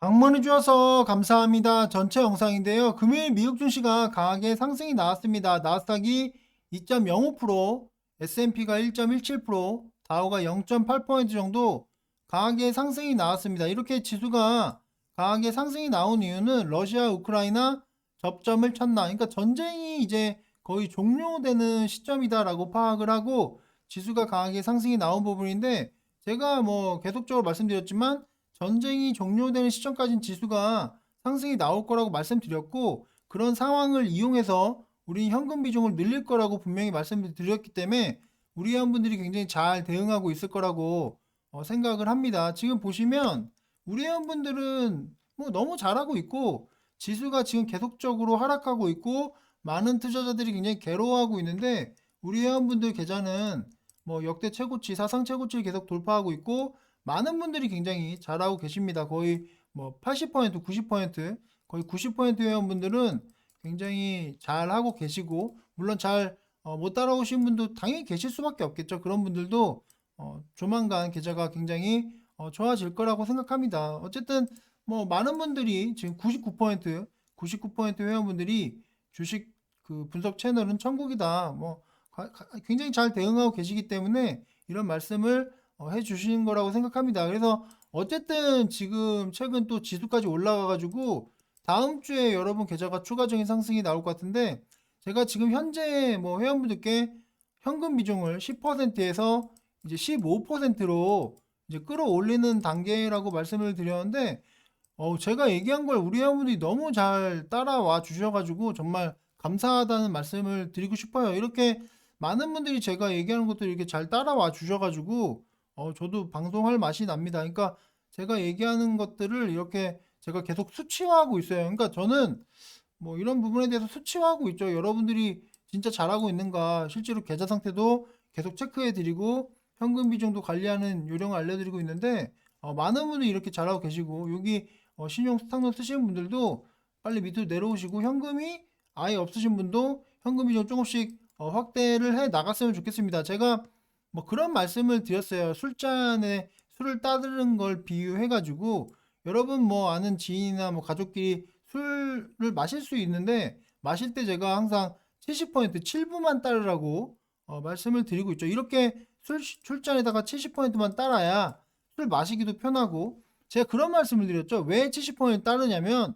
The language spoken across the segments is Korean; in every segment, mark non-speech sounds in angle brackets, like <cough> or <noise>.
방문해 주셔서 감사합니다. 전체 영상인데요. 금요일 미국 증시가 강하게 상승이 나왔습니다. 나스닥이 2.05%, S&P가 1.17%, 다우가 0.8% 정도 강하게 상승이 나왔습니다. 이렇게 지수가 강하게 상승이 나온 이유는 러시아 우크라이나 접점을 쳤나. 그러니까 전쟁이 이제 거의 종료되는 시점이다라고 파악을 하고 지수가 강하게 상승이 나온 부분인데 제가 뭐 계속적으로 말씀드렸지만 전쟁이 종료되는 시점까지는 지수가 상승이 나올 거라고 말씀드렸고 그런 상황을 이용해서 우리 현금 비중을 늘릴 거라고 분명히 말씀을 드렸기 때문에 우리 회원분들이 굉장히 잘 대응하고 있을 거라고 어, 생각을 합니다. 지금 보시면 우리 회원분들은 뭐 너무 잘하고 있고 지수가 지금 계속적으로 하락하고 있고 많은 투자자들이 굉장히 괴로워하고 있는데 우리 회원분들 계좌는 뭐 역대 최고치, 사상 최고치를 계속 돌파하고 있고 많은 분들이 굉장히 잘하고 계십니다. 거의 뭐 80%, 90% 거의 90% 회원분들은 굉장히 잘하고 계시고 물론 잘못 따라오신 분도 당연히 계실 수밖에 없겠죠. 그런 분들도 어, 조만간 계좌가 굉장히 어, 좋아질 거라고 생각합니다. 어쨌든 뭐 많은 분들이 지금 99% 99% 회원분들이 주식 그 분석 채널은 천국이다. 뭐 굉장히 잘 대응하고 계시기 때문에 이런 말씀을 어, 해주신 거라고 생각합니다. 그래서 어쨌든 지금 최근 또 지수까지 올라가가지고 다음 주에 여러분 계좌가 추가적인 상승이 나올 것 같은데 제가 지금 현재 뭐 회원분들께 현금 비중을 10%에서 이제 15%로 이제 끌어올리는 단계라고 말씀을 드렸는데 어, 제가 얘기한 걸 우리 회원분들이 너무 잘 따라와 주셔가지고 정말 감사하다는 말씀을 드리고 싶어요. 이렇게 많은 분들이 제가 얘기하는 것들 이렇게 잘 따라와 주셔가지고 어, 저도 방송할 맛이 납니다. 그러니까 제가 얘기하는 것들을 이렇게 제가 계속 수치화하고 있어요. 그러니까 저는 뭐 이런 부분에 대해서 수치화하고 있죠. 여러분들이 진짜 잘하고 있는가, 실제로 계좌 상태도 계속 체크해 드리고 현금 비중도 관리하는 요령을 알려드리고 있는데 어, 많은 분들이 이렇게 잘하고 계시고 여기 어, 신용 스탁론 쓰시는 분들도 빨리 밑으로 내려오시고 현금이 아예 없으신 분도 현금 비중 조금씩 어, 확대를 해 나갔으면 좋겠습니다. 제가 뭐 그런 말씀을 드렸어요. 술잔에 술을 따르는 걸 비유해가지고 여러분 뭐 아는 지인이나 뭐 가족끼리 술을 마실 수 있는데 마실 때 제가 항상 70% 7부만 따르라고 어, 말씀을 드리고 있죠. 이렇게 술 술잔에다가 70%만 따라야 술 마시기도 편하고 제가 그런 말씀을 드렸죠. 왜 70% 따르냐면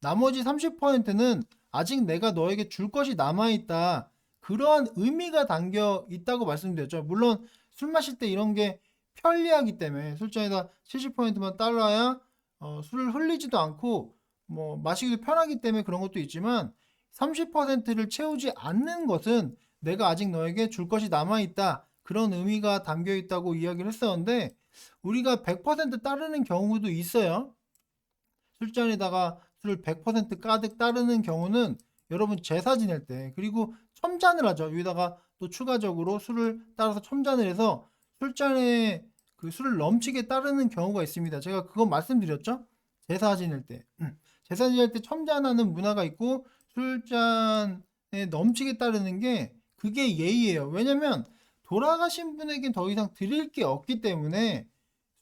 나머지 30%는 아직 내가 너에게 줄 것이 남아 있다. 그러한 의미가 담겨 있다고 말씀드렸죠. 물론 술 마실 때 이런 게 편리하기 때문에 술잔에다 70%만 따라야 어, 술을 흘리지도 않고 뭐 마시기도 편하기 때문에 그런 것도 있지만 30%를 채우지 않는 것은 내가 아직 너에게 줄 것이 남아 있다. 그런 의미가 담겨 있다고 이야기를 했었는데 우리가 100% 따르는 경우도 있어요. 술잔에다가 술을 100% 가득 따르는 경우는 여러분 제사 지낼 때 그리고 첨잔을 하죠. 여기다가 또 추가적으로 술을 따라서 첨잔을 해서 술잔에 그 술을 넘치게 따르는 경우가 있습니다. 제가 그거 말씀드렸죠. 제사 지낼 때 음, 제사 지낼 때 첨잔하는 문화가 있고 술잔에 넘치게 따르는 게 그게 예의예요. 왜냐면 돌아가신 분에게 더 이상 드릴 게 없기 때문에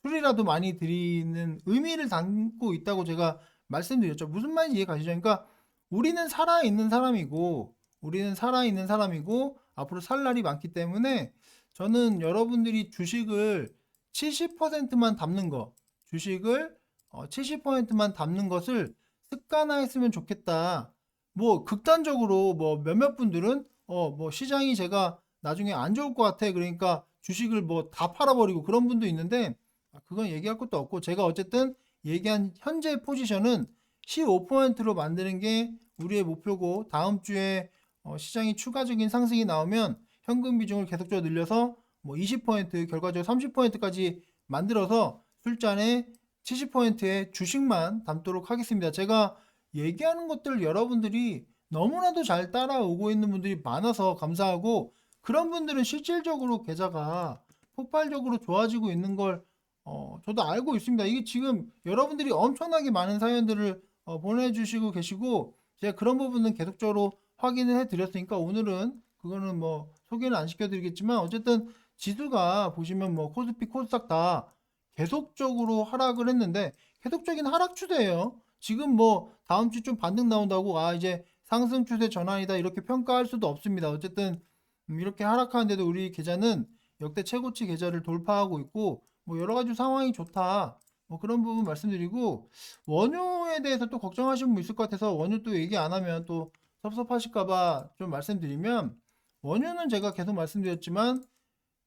술이라도 많이 드리는 의미를 담고 있다고 제가 말씀드렸죠. 무슨 말인지 이해 가시죠? 그러니까 우리는 살아있는 사람이고 우리는 살아있는 사람이고 앞으로 살 날이 많기 때문에 저는 여러분들이 주식을 70%만 담는 거 주식을 70%만 담는 것을 습관화했으면 좋겠다. 뭐 극단적으로 뭐 몇몇 분들은 어 뭐 시장이 제가 나중에 안 좋을 것 같아. 그러니까 주식을 뭐 다 팔아버리고 그런 분도 있는데 아, 그건 얘기할 것도 없고 제가 어쨌든 얘기한 현재 포지션은 15%로 만드는 게 우리의 목표고 다음 주에 어, 시장이 추가적인 상승이 나오면 현금 비중을 계속적으로 늘려서 뭐 20% 결과적으로 30%까지 만들어서 술잔에 70%의 주식만 담도록 하겠습니다. 제가 얘기하는 것들 여러분들이 너무나도 잘 따라오고 있는 분들이 많아서 감사하고 그런 분들은 실질적으로 계좌가 폭발적으로 좋아지고 있는 걸 어, 저도 알고 있습니다. 이게 지금 여러분들이 엄청나게 많은 사연들을 어, 보내주시고 계시고 제가 그런 부분은 계속적으로 확인을 해드렸으니까 오늘은 그거는 뭐 소개는 안 시켜드리겠지만 어쨌든 지수가 보시면 뭐 코스피 코스닥 다 계속적으로 하락을 했는데 계속적인 하락 추세예요. 지금 뭐 다음 주 좀 반등 나온다고 아 이제 상승 추세 전환이다 이렇게 평가할 수도 없습니다. 어쨌든 음, 이렇게 하락하는데도 우리 계좌는 역대 최고치 계좌를 돌파하고 있고 뭐 여러 가지 상황이 좋다. 뭐 그런 부분 말씀드리고 원유에 대해서 또 걱정하시는 분 있을 것 같아서 원유 또 얘기 안 하면 또 섭섭하실까봐 좀 말씀드리면 원유는 제가 계속 말씀드렸지만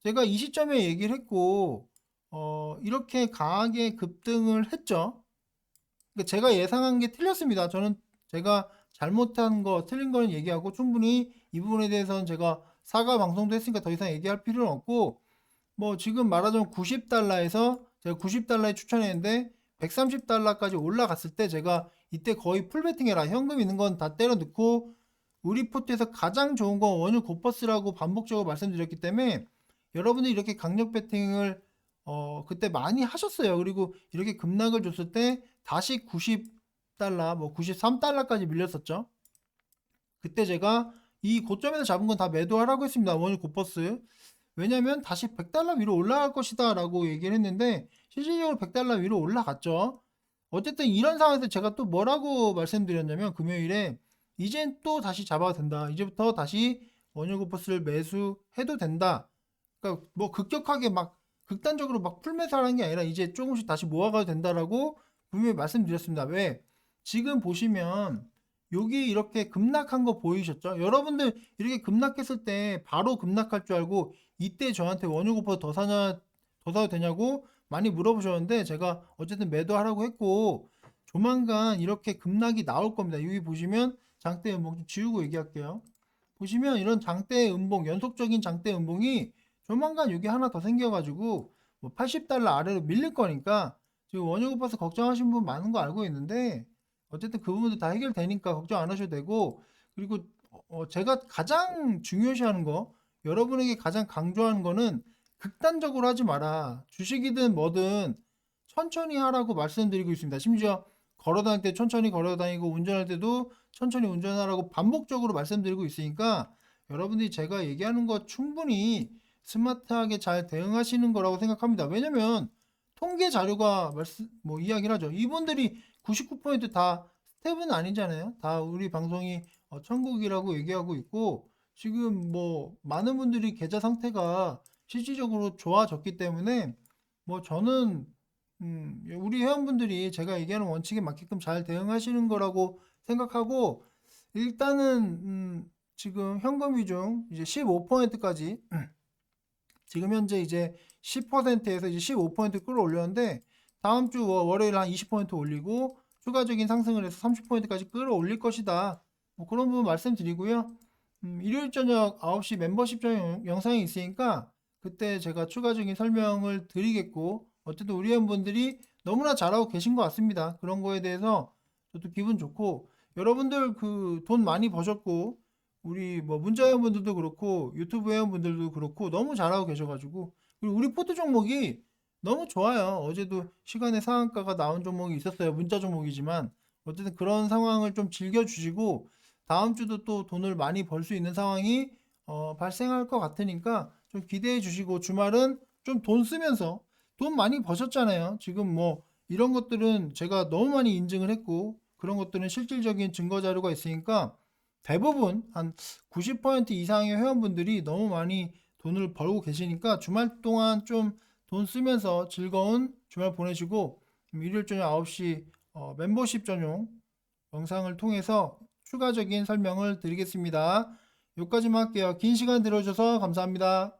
제가 이 시점에 얘기를 했고 어 이렇게 강하게 급등을 했죠. 그러니까 제가 예상한 게 틀렸습니다. 저는 제가 잘못한 거 틀린 거는 얘기하고 충분히 이 부분에 대해서는 제가 사과 방송도 했으니까 더 이상 얘기할 필요는 없고 뭐 지금 말하자면 90달러에서 제가 90달러에 추천했는데 130달러까지 올라갔을 때 제가 이때 거의 풀베팅 해라. 현금 있는 건 다 때려 넣고 우리 포트에서 가장 좋은 건 원유 고퍼스라고 반복적으로 말씀드렸기 때문에 여러분들이 이렇게 강력 베팅을 어 그때 많이 하셨어요. 그리고 이렇게 급락을 줬을 때 다시 90달러 뭐 93달러까지 밀렸었죠. 그때 제가 이 고점에서 잡은 건 다 매도하라고 했습니다. 원유 고퍼스. 왜냐면 다시 100달러 위로 올라갈 것이다 라고 얘기를 했는데 실질적으로 100달러 위로 올라갔죠. 어쨌든 이런 상황에서 제가 또 뭐라고 말씀드렸냐면 금요일에 이젠 또 다시 잡아도 된다. 이제부터 다시 원유 고퍼스를 매수해도 된다. 그러니까 뭐 급격하게 막 극단적으로 막 풀매수하는 게 아니라 이제 조금씩 다시 모아가도 된다라고 분명히 말씀드렸습니다. 왜? 지금 보시면 여기 이렇게 급락한 거 보이셨죠? 여러분들 이렇게 급락했을 때 바로 급락할 줄 알고 이때 저한테 원유 고퍼스 더 사냐 더 사도 되냐고 많이 물어보셨는데 제가 어쨌든 매도하라고 했고 조만간 이렇게 급락이 나올 겁니다. 여기 보시면 장대 음봉 좀 지우고 얘기할게요. 보시면 이런 장대 음봉 연속적인 장대 음봉이 조만간 여기 하나 더 생겨가지고 뭐 80달러 아래로 밀릴 거니까 지금 원유 고퍼스 걱정하시는 분 많은 거 알고 있는데 어쨌든 그 부분도 다 해결되니까 걱정 안 하셔도 되고 그리고 어, 제가 가장 중요시하는 거 여러분에게 가장 강조하는 거는 극단적으로 하지 마라. 주식이든 뭐든 천천히 하라고 말씀드리고 있습니다. 심지어 걸어 다닐 때 천천히 걸어 다니고 운전할 때도 천천히 운전하라고 반복적으로 말씀드리고 있으니까 여러분들이 제가 얘기하는 거 충분히 스마트하게 잘 대응하시는 거라고 생각합니다. 왜냐면 통계 자료가 말씀 뭐 이야기를 하죠. 이분들이 99%다 스텝은 아니잖아요. 다 우리 방송이 어, 천국이라고 얘기하고 있고 지금 뭐 많은 분들이 계좌 상태가 실질적으로 좋아졌기 때문에 뭐 저는 음, 우리 회원분들이 제가 얘기하는 원칙에 맞게끔 잘 대응하시는 거라고 생각하고 일단은 음, 지금 현금 위중 이제 15%까지 <clears throat> 지금 현재 이제 10%에서 이제 15% 끌어올렸는데 다음 주 월- 월요일 한 20% 올리고 추가적인 상승을 해서 30%까지 끌어올릴 것이다. 뭐 그런 부분 말씀드리고요. 음, 일요일 저녁 9시 멤버십 전 영상이 있으니까 그때 제가 추가적인 설명을 드리겠고 어쨌든 우리 회원분들이 너무나 잘하고 계신 것 같습니다. 그런 거에 대해서 저도 기분 좋고 여러분들 그 돈 많이 버셨고 우리 뭐 문자 회원분들도 그렇고 유튜브 회원분들도 그렇고 너무 잘하고 계셔가지고 그리고 우리 포트 종목이 너무 좋아요. 어제도 시간에 상한가가 나온 종목이 있었어요. 문자 종목이지만 어쨌든 그런 상황을 좀 즐겨주시고 다음 주도 또 돈을 많이 벌 수 있는 상황이 어, 발생할 것 같으니까 좀 기대해 주시고 주말은 좀 돈 쓰면서 돈 많이 버셨잖아요. 지금 뭐 이런 것들은 제가 너무 많이 인증을 했고 그런 것들은 실질적인 증거 자료가 있으니까 대부분 한 90% 이상의 회원분들이 너무 많이 돈을 벌고 계시니까 주말 동안 좀 돈 쓰면서 즐거운 주말 보내시고 일요일 저녁 9시 어, 멤버십 전용 영상을 통해서 추가적인 설명을 드리겠습니다. 여기까지만 할게요. 긴 시간 들어주셔서 감사합니다.